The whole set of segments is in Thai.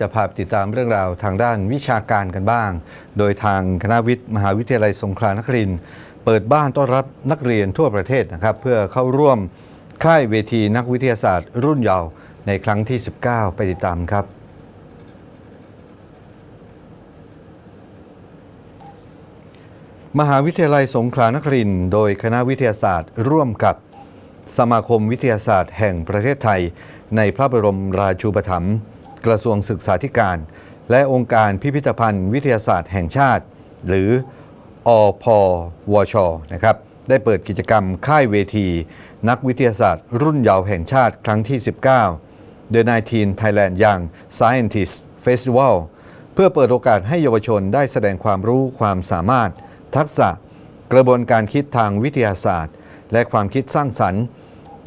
จะพาไปติดตามเรื่องราวทางด้านวิชาการกันบ้าง โดยทางคณะวิทย์มหาวิทยาลัยสงขลานครินเปิดบ้านต้อนรับนักเรียนทั่วประเทศนะครับ เพื่อเข้าร่วมค่ายเวทีนักวิทยาศาสตร์ รุ่นเยาว์ในครั้งที่ 19 ไปติดตามครับมหาวิทยาลัยสงขลานครินโดยคณะวิทยาศาสตร์ร่วมกับสมาคมวิทยาศาสตร์แห่งประเทศไทย ในพระบรมราชูปถัมภ์ กระทรวงศึกษาธิการ และองค์การพิพิธภัณฑ์ วิทยาศาสตร์แห่งชาติ หรืออพวชนะครับได้เปิดกิจกรรมค่ายเวที นักวิทยาศาสตร์ รุ่นเยาว์แห่งชาติครั้งที่ 19 The 19 Thailand Young Scientist Festival เพื่อเปิดโอกาสให้เยาวชนได้แสดงความรู้ความสามารถ ทักษะกระบวนการคิดทางวิทยาศาสตร์ และความคิดสร้างสรรค์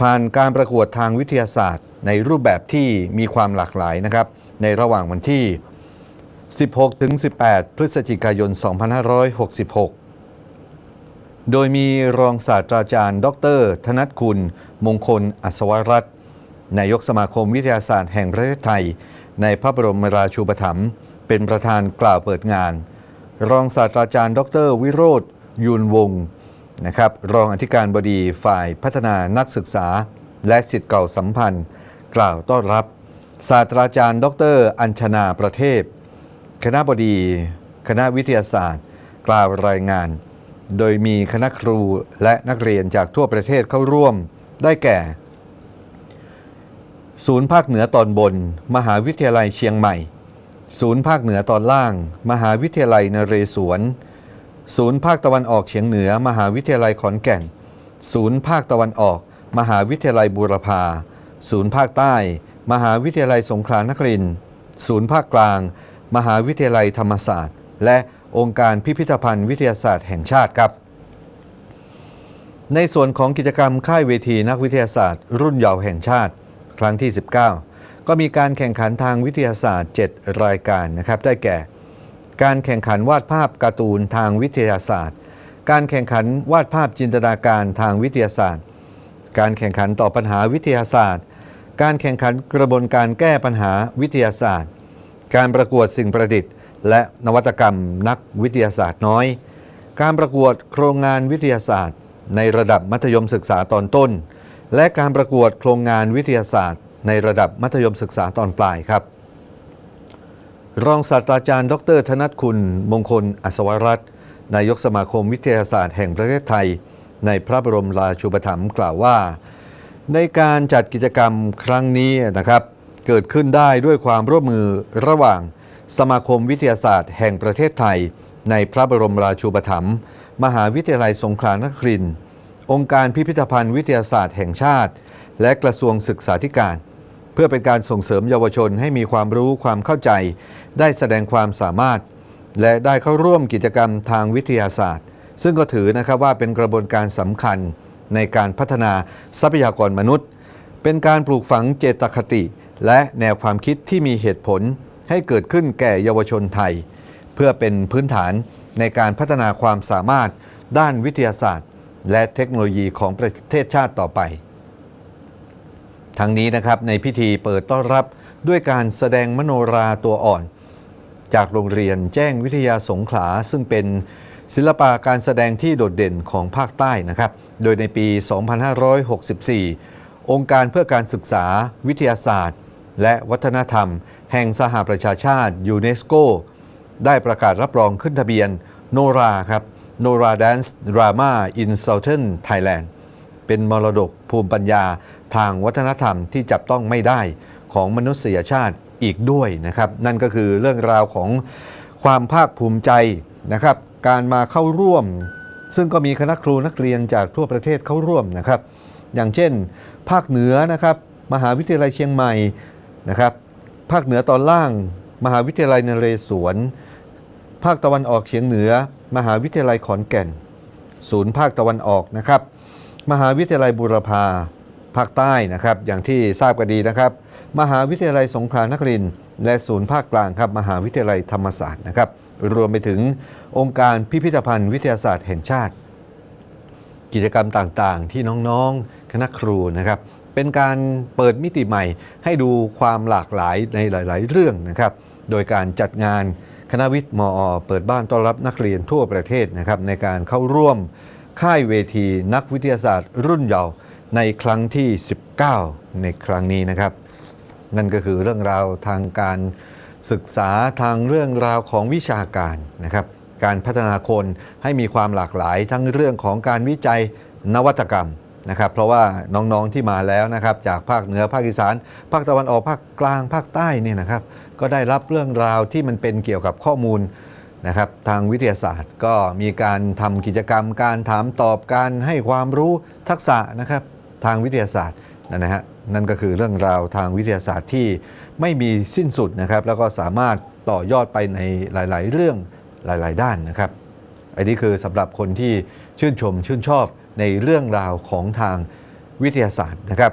ผ่านการประกวดทางวิทยาศาสตร์ ในรูปแบบที่มีความหลากหลายนะครับ ในระหว่างวันที่ 16 ถึง 18 พฤศจิกายน 2566 โดยมีรองศาสตราจารย์ ดร ธนัทคุณ มงคล อัศวรัตน์นายกสมาคมวิทยาศาสตร์แห่งประเทศไทย ในพระบรมราชูปถัมภ์เป็นประธานกล่าวเปิดงาน รองศาสตราจารย์ ดร วิโรธยูนวงศ์นะครับ รองอธิการบดีฝ่ายพัฒนานักศึกษาและสิทธิ์เก่าสัมพันธ์ กล่าวต้อนรับ ศาสตราจารย์ ดร อัญชนาประเทศ คณะบดี คณะวิทยาศาสตร์ กล่าวรายงาน โดยมีคณะครูและนักเรียนจากทั่วประเทศเข้าร่วมได้แก่ ศูนย์ภาคเหนือตอนบน มหาวิทยาลัยเชียงใหม่ ศูนย์ภาคเหนือตอนล่าง มหาวิทยาลัยนเรศวร ศูนย์ภาคตะวันออกเฉียงเหนือ มหาวิทยาลัยขอนแก่น ศูนย์ภาคตะวันออก มหาวิทยาลัยบูรพา ศูนย์ภาคใต้ มหาวิทยาลัยสงขลานครินทร์ศูนย์ภาคกลาง มหาวิทยาลัยธรรมศาสตร์ และองค์การพิพิธภัณฑ์วิทยาศาสตร์แห่งชาติครับในส่วนของกิจกรรมค่ายเวทีนักวิทยาศาสตร์ รุ่นเยาว์แห่งชาติ ครั้งที่ 19 ก็มีการแข่งขันทางวิทยาศาสตร์ 7 รายการนะครับ ได้แก่ การแข่งขันวาดภาพการ์ตูนทางวิทยาศาสตร์ การแข่งขันวาดภาพจินตนาการทางวิทยาศาสตร์ การแข่งขันต่อปัญหาวิทยาศาสตร์ การแข่งขันกระบวนการแก้ปัญหาวิทยาศาสตร์ การประกวดสิ่งประดิษฐ์ และนวัตกรรมนักวิทยาศาสตร์น้อย การประกวดโครงงานวิทยาศาสตร์ ในระดับมัธยมศึกษาตอนต้น และการประกวดโครงงานวิทยาศาสตร์ ในระดับมัธยมศึกษาตอนปลายครับ รองศาสตราจารย์ ดร ธนัทคุณ มงคล อัศวรัตน์นายกสมาคมวิทยาศาสตร์แห่งประเทศไทย ในพระบรมราชูปถัมภ์กล่าวว่า ในการจัดกิจกรรมครั้งนี้นะครับ เกิดขึ้นได้ด้วยความร่วมมือระหว่าง สมาคมวิทยาศาสตร์แห่งประเทศไทย ในพระบรมราชูปถัมภ์มหาวิทยาลัยสงขลานครินทร์องค์การพิพิธภัณฑ์วิทยาศาสตร์แห่งชาติ และกระทรวงศึกษาธิการ เพื่อเป็นการส่งเสริมเยาวชนให้มีความรู้ความเข้าใจ ได้แสดงความสามารถ และได้เข้าร่วมกิจกรรมทางวิทยาศาสตร์ ซึ่งก็ถือนะครับว่าเป็นกระบวนการสำคัญ ในการพัฒนาทรัพยากรมนุษย์ เป็นการปลูกฝังเจตคติ และแนวความคิดที่มีเหตุผลให้เกิดขึ้นแก่เยาวชนไทย เพื่อเป็นพื้นฐานในการพัฒนาความสามารถด้านวิทยาศาสตร์ และเทคโนโลยีของประเทศชาติต่อไป ทั้งนี้นะครับในพิธีเปิดต้อนรับด้วยการแสดงมโนราตัวอ่อน จากโรงเรียนแจ้งวิทยาสงขลาซึ่งเป็น ศิลปะการแสดงที่โดดเด่นของภาคใต้นะครับ โดยในปี 2564 องค์การเพื่อการศึกษา วิทยาศาสตร์ และวัฒนธรรม แห่งสหประชาชาติยูเนสโก ได้ประกาศรับรองขึ้นทะเบียนโนราครับโนราแดนซ์ดราม่าอิน Southern Thailand เป็นมรดกภูมิปัญญาทางวัฒนธรรมที่จับต้องไม่ได้ของมนุษยชาติอีกด้วยนะครับ นั่นก็คือเรื่องราวของความภาคภูมิใจนะครับ การมาเข้าร่วม ซึ่งก็มีคณะครูนักเรียนจากทั่วประเทศเข้าร่วมนะครับ อย่างเช่น ภาคเหนือนะครับ มหาวิทยาลัยเชียงใหม่นะครับ ภาคเหนือตอนล่าง มหาวิทยาลัยนเรศวร ภาคตะวันออกเฉียงเหนือ มหาวิทยาลัยขอนแก่น ศูนย์ภาคตะวันออกนะครับ มหาวิทยาลัยบูรพาภาคใต้นะครับ อย่างที่ทราบกันดีนะครับ มหาวิทยาลัยสงขลานครินทร์และศูนย์ภาคกลางครับ มหาวิทยาลัยธรรมศาสตร์นะครับ รวมไปถึงองค์การพิพิธภัณฑ์วิทยาศาสตร์แห่งชาติ กิจกรรมต่างๆ ที่น้องๆ คณะครูนะครับ เป็นการเปิดมิติใหม่ ให้ดูความหลากหลายในหลาย ๆ เรื่องนะครับ โดยการจัดงานคณะวิทย์มอ เปิดบ้านต้อนรับนักเรียนทั่วประเทศนะครับในการเข้าร่วมค่ายเวทีนักวิทยาศาสตร์ รุ่นเยาว์ในครั้งที่ 19 ในครั้งนี้นะครับ นั่นก็คือเรื่องราวทางการ ศึกษาทางเรื่องราวของวิชาการนะครับ การพัฒนาคนให้มีความหลากหลายทั้งเรื่องของการวิจัยนวัตกรรมนะครับ เพราะว่าน้องๆที่มาแล้วนะครับ จากภาคเหนือภาคอีสาน ภาคตะวันออกภาคกลางภาคใต้เนี่ยนะครับ ก็ได้รับเรื่องราวที่มันเป็นเกี่ยวกับข้อมูลนะครับ ทางวิทยาศาสตร์ก็มีการทำกิจกรรม การถามตอบการให้ความรู้ทักษะนะครับทางวิทยาศาสตร์นะฮะนั่นก็คือเรื่องราวทางวิทยาศาสตร์ที่ ไม่มีสิ้นสุดนะครับ แล้วก็สามารถต่อยอดไปในหลาย ๆ เรื่องหลาย ๆ ด้านนะครับ อันนี้คือสำหรับคนที่ชื่นชมชื่นชอบในเรื่องราวของทางวิทยาศาสตร์นะครับ